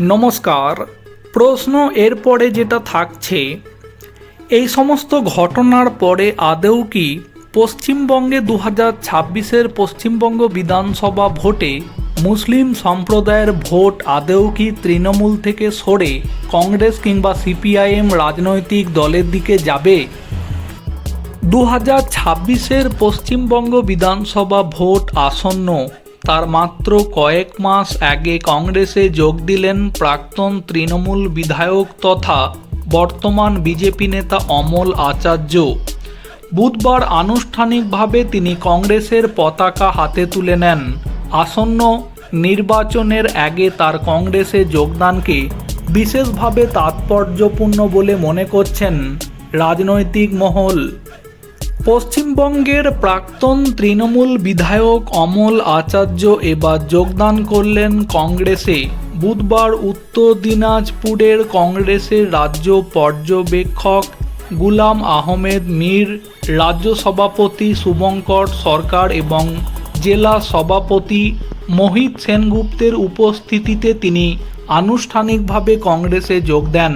নমস্কার। প্রশ্ন এরপরে যেটা থাকছে, এই সমস্ত ঘটনার পরে আদৌ কি পশ্চিমবঙ্গে দু হাজার ছাব্বিশের পশ্চিমবঙ্গ বিধানসভা ভোটে মুসলিম সম্প্রদায়ের ভোট আদৌ কি তৃণমূল থেকে সরে কংগ্রেস কিংবা সিপিআইএম রাজনৈতিক দলের দিকে যাবে? দু হাজার ছাব্বিশের পশ্চিমবঙ্গ বিধানসভা ভোট আসন্ন তার মাত্র কয়েক মাস আগে কংগ্রেসে যোগ দিলেন প্রাক্তন তৃণমূল বিধায়ক তথা বর্তমান বিজেপি নেতা অমল আচার্য। বুধবার আনুষ্ঠানিকভাবে তিনি কংগ্রেসের পতাকা হাতে তুলে নেন। আসন্ন নির্বাচনের আগে তার কংগ্রেসে যোগদানকে বিশেষভাবে তাৎপর্যপূর্ণ বলে মনে করছেন রাজনৈতিক মহল। পশ্চিমবঙ্গের প্রাক্তন তৃণমূল বিধায়ক অমল আচার্য এবার যোগদান করলেন কংগ্রেসে। বুধবার উত্তর দিনাজপুরের কংগ্রেসের রাজ্য পর্যবেক্ষক গুলাম আহমেদ মীর, রাজ্য সভাপতি শুভঙ্কর সরকার এবং জেলা সভাপতি মোহিত সেনগুপ্তের উপস্থিতিতে তিনি আনুষ্ঠানিকভাবে কংগ্রেসে যোগ দেন।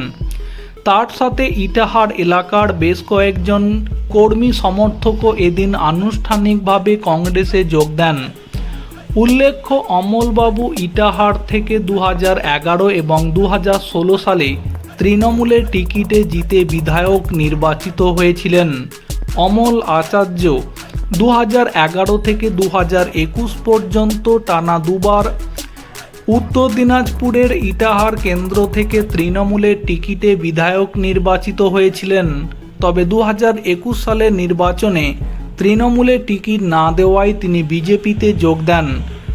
তার সাথে ইটাহার এলাকার বেশ কয়েকজন কর্মী সমর্থকও এদিন আনুষ্ঠানিকভাবে কংগ্রেসে যোগ দেন। উল্লেখ্য, অমলবাবু ইটাহার থেকে দু এগারো এবং দু সালে তৃণমূলের টিকিটে জিতে বিধায়ক নির্বাচিত হয়েছিলেন। অমল আচার্য দু থেকে দু পর্যন্ত টানা দুবার উত্তর দিনাজপুরের ইটাহার কেন্দ্র থেকে তৃণমূলের টিকিটে বিধায়ক নির্বাচিত হয়েছিলেন। তবে দু একুশ সালের নির্বাচনে তৃণমূলের টিকিট না দেওয়ায় তিনি বিজেপিতে যোগ দেন।